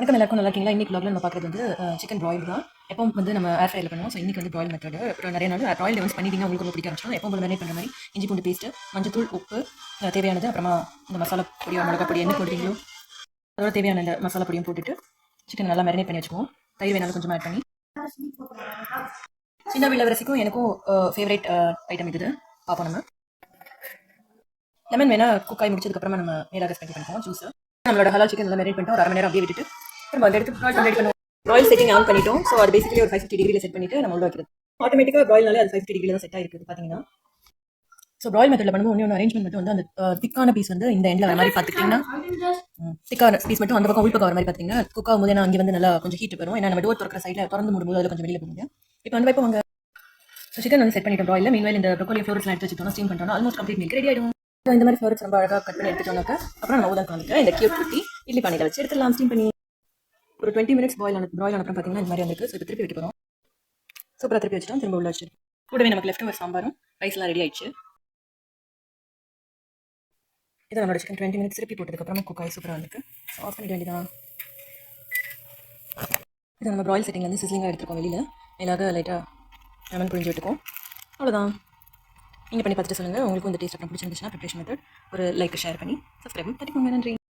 வணக்கம் எல்லாருக்கும் நல்லா இருக்கீங்களா? இன்னைக்கு vlogல நம்ம பார்க்குறது வந்து சிக்கன் பிராயில் தான். எப்பவும் வந்து நம்ம ஏர் ஃப்ரைல பண்ணுவோம். ஸோ இன்னைக்கு வந்து ப்ராயில் மெத்தட் அப்புறம் நிறைய நாள் ப்ராயில் ஒன்ஸ் பண்ணிட்டீங்கன்னா உங்களுக்கு ரொம்ப பிடிக்க ஆரம்பிச்சிடும் எப்பவும் போல மேனேஜ் பண்ணுற மாதிரி இஞ்சி பூண்டு பேஸ்ட்டு மஞ்சத்தூள் உப்பு தேவையானது அப்புறமா இந்த மசாலா பொடியோ மிளகா பொடி என்ன போடுறீங்களோ அதோட தேவையான இந்த மசாலா பொடியும் போட்டுட்டு சிக்கன் நல்லா மேரினேட் பண்ணி வச்சுக்குவோம். தயிர் வேணாலும் கொஞ்சம் ஆட் பண்ணி. சின்ன வில்லவரசிக்கும் எனக்கும் ஃபேவரேட் ஐட்டம் இது. பார்ப்போம் நம்ம. லெமன் வேணா குக்காய் முடிச்சதுக்கப்புறமா நம்ம மேலாக ஸ்பெண்ட் பண்ணிப்போம் ஜூஸ் நம்மளோட ஹலால் சிக்கன் நல்லா மேரினேட் பண்ணிட்டு ஒரு அரை மணி நேரம் அப்படியே விட்டுட்டு நம்ம அந்த இடத்துக்கு ப்ராய்ல் ஜென்ரேட் பண்ணுவோம். ப்ராயில் செட்டிங் ஆன் பண்ணிட்டோம். ஸோ அது பேசிக்கலி ஒரு ஃபைவ் ஃபிஃப்டி டிகிரியில் செட் பண்ணிட்டு நம்ம உள்ள வைக்கிறது. ஆட்டோமேட்டிக்காக ப்ராயில்னாலே அது ஃபைவ் ஃபிஃப்டி டிகிரியில் தான் செட் ஆகிருக்குது பார்த்தீங்கன்னா ஸோ ப்ராயில் மெத்தடில் பண்ணும்போது ஒன்று ஒன்று அரேஞ்ச்மெண்ட் மட்டும் வந்து அந்த திக்கான பீஸ் வந்து இந்த எண்டில் வர மாதிரி பார்த்துக்கிட்டிங்கன்னா திக்கான பீஸ் மட்டும் அந்த பக்கம் உள்பக்கம் வர மாதிரி பார்த்தீங்கன்னா குக் ஆகும்போது ஏன்னா அங்கே வந்து நல்லா கொஞ்சம் ஹீட் வரும். ஏன்னா நம்ம டோர் திறக்கிற சைடில் திறந்து மூடும்போது அதில் கொஞ்சம் வெளியில் போகுங்க இப்போ அந்த வைப்போம் அங்கே ஸோ சிக்கன் வந்து செட் பண்ணிட்டோம் ப்ராயில் மீன்வேல் இந்த ப்ரொக்கோலி ஃப்ளோர்ஸ்லாம் எடுத்து வச்சுட்டோம் ஸ்டீம் பண்ணுறோம் ஆல்மோஸ்ட் கம்ப்ளீட் மில்க் ரெடி ஆகிடும் இந்த மாதிரி ஃப்ளோர்ஸ் ரொம்ப அழகாக கட் பண்ணி எடுத்துட்டோம்னாக்கா அப்புறம் நம்ம ஊதன் கலந்துட்டு இந்த கியூட் குட்டி இட்லி பானையில் வச்சு எடுத்துலாம் ஸ்டீம் பண்ணி. ஒரு டுவெண்ட்டி மினிட்ஸ் பாயில் ஆன பாயில் ஆன அப்புறம் பார்த்தீங்கன்னா இந்த மாதிரி வந்துருக்கு ஸோ இப்போ திருப்பி வைக்க போகிறோம் சூப்பராக திருப்பி வச்சுட்டோம். திரும்ப உள்ள வச்சு கூடவே நமக்கு லெஃப்ட் ஒரு சாம்பாரும் ரைஸ்லாம் ரெடி ஆயிடுச்சு. இதை நம்மளோட சிக்கன் டுவெண்ட்டி மினிட்ஸ் திருப்பி போட்டதுக்கப்புறமா குக் ஆகி சூப்பராக வந்துருக்கு. ஸோ ஆஃப் பண்ணி வேண்டியதான் இது நம்ம ப்ராயில் செட்டிங்லேருந்து சிஸ்லிங்காக எடுத்துருக்கோம் வெளியில். மேலாக லைட்டாக லெமன் புரிஞ்சு விட்டுக்கோம் அவ்வளோதான் நீங்கள் பண்ணி பார்த்துட்டு சொல்லுங்கள் உங்களுக்கு இந்த டேஸ்ட் அப்புறம் பிடிச்சிருந்துச்சுன்னா ப்ரிப்ரேஷன் மெத்தட் ஒரு லைக் ஷேர் பண்ணி சப்ஸ்கிரைப் பண்ணிக்கோங்க நன்றி.